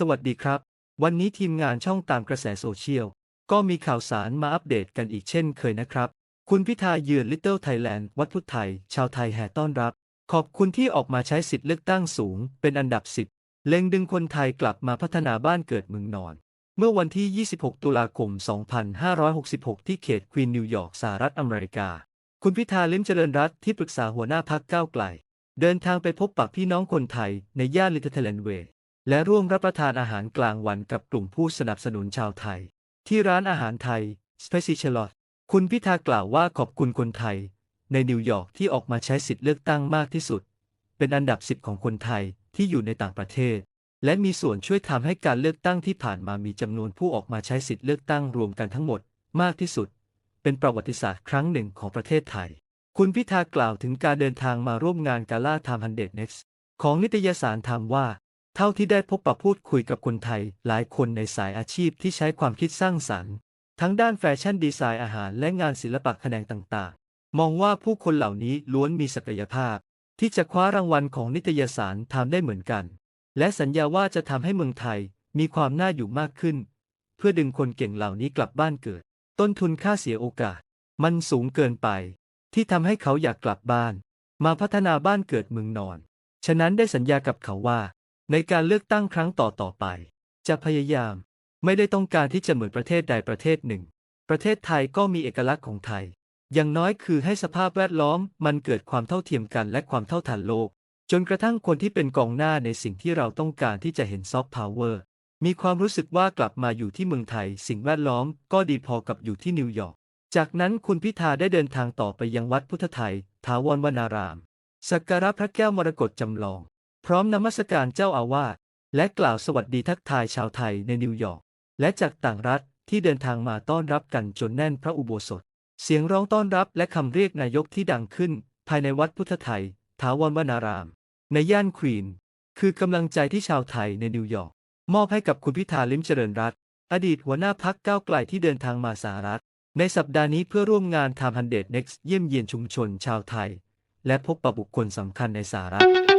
สวัสดีครับ วันนี้ทีมงานช่องตามกระแสโซเชียล ก็มีข่าวสารมาอัปเดตกันอีกเช่นเคยนะครับ คุณพิธาเยือน Little Thailand วัดพุทธไทย ชาวไทยแห่ต้อนรับ ขอบคุณที่ออกมาใช้สิทธิ์เลือกตั้งสูง เป็นอันดับ 10 เล็งดึงคนไทยกลับมาพัฒนาบ้านเกิดเมืองนอน เมื่อวันที่ 26 ตุลาคม 2566 ที่เขตควีนนิวยอร์กสหรัฐอเมริกา คุณพิธาลิ้มเจริญรัตที่ปรึกษาหัวหน้าพักก้าวไกล เดินทางไปพบปะพี่น้องคนไทยในย่านลิทเทเลนเวย์ และร่วมรับประทานอาหารกลางวันกับกลุ่มผู้สนับสนุนชาวไทย ที่ร้านอาหารไทย s p e c i a l o t คุณพิธากล่าวว่าขอบคุณคนไทย ในนิวยอร์กที่ออกมาใช้สิทธิ์เลือกตั้งมากที่สุด เป็นอันดับ10ของคนไทยที่อยู่ในต่างประเทศ และมีส่วนช่วยทำให้การเลือกตั้งที่ผ่านมามีจำนวนผู้ออกมาใช้สิทธิ์เลือกตั้งรวมกันทั้งหมดมากที่สุด เป็นประวัติศาสตร์ครั้งหนึ่งของประเทศไทย คุณพิธากล่าวถึงการเดินทางมาร่วมงานกาล่าไทม์ฮันเด Next ของนิตยสารไทม์ว่า เท่าที่ได้พบปะพูดคุยกับคนไทย หลายคนในสายอาชีพที่ใช้ความคิดสร้างสรรค์ ทั้งด้านแฟชั่นดีไซน์อาหารและงานศิลปะแขนงต่างๆ มองว่าผู้คนเหล่านี้ล้วนมีศักยภาพ ที่จะคว้ารางวัลของนิตยสารทม์ได้เหมือนกัน และสัญญาว่าจะทำให้เมืองไทยมีความน่าอยู่มากขึ้น เพื่อดึงคนเก่งเหล่านี้กลับบ้านเกิด ต้นทุนค่าเสียโอกาส มันสูงเกินไป ที่ทำให้เขาอยากกลับบ้าน มาพัฒนาบ้านเกิดเมืองนอน ฉะนั้นได้สัญญากับเขาว่า ในการเลือกตั้งครั้งต่อต่อไป จะพยายาม ไม่ได้ต้องการที่จะเหมือนประเทศใดประเทศหนึ่ง ประเทศไทยก็มีเอกลักษณ์ของไทย อย่างน้อยคือให้สภาพแวดล้อมมันเกิดความเท่าเทียมกันและความเท่าทันโลก จนกระทั่งคนที่เป็นกองหน้าในสิ่งที่เราต้องการที่จะเห็นซอฟต์พาวเวอร์มีความรู้สึกว่ากลับมาอยู่ที่เมืองไทย สิ่งแวดล้อมก็ดีพอกับอยู่ที่นิวยอร์กจากนั้นคุณพิธาได้เดินทางต่อไปยังวัดพุทธไทย ถาวรวนาราม สักการะพระแก้วมรกตจำลอง พร้อมนมัสการเจ้าอาวาสและกล่าวสวัสดีทักทายชาวไทยในนิวยอร์กและจากต่างรัฐที่เดินทางมาต้อนรับกันจนแน่นพระอุโบสถ เสียงร้องต้อนรับและคำเรียกนายกที่ดังขึ้น ภายในวัดพุทธไทย ถาวรวนาราม ในย่านควีน คือกำลังใจที่ชาวไทยในนิวยอร์กมอบให้กับคุณพิธาลิมเจริญรัตอดีตหัวหน้าพักก้าวไกลที่เดินทางมาสหรัฐ ในสัปดาห์นี้เพื่อร่วมงานทำฮันเด Next เยี่ยมเยียนชุมชนชาวไทย และพบปะบุคคลสำคัญในสหรัฐ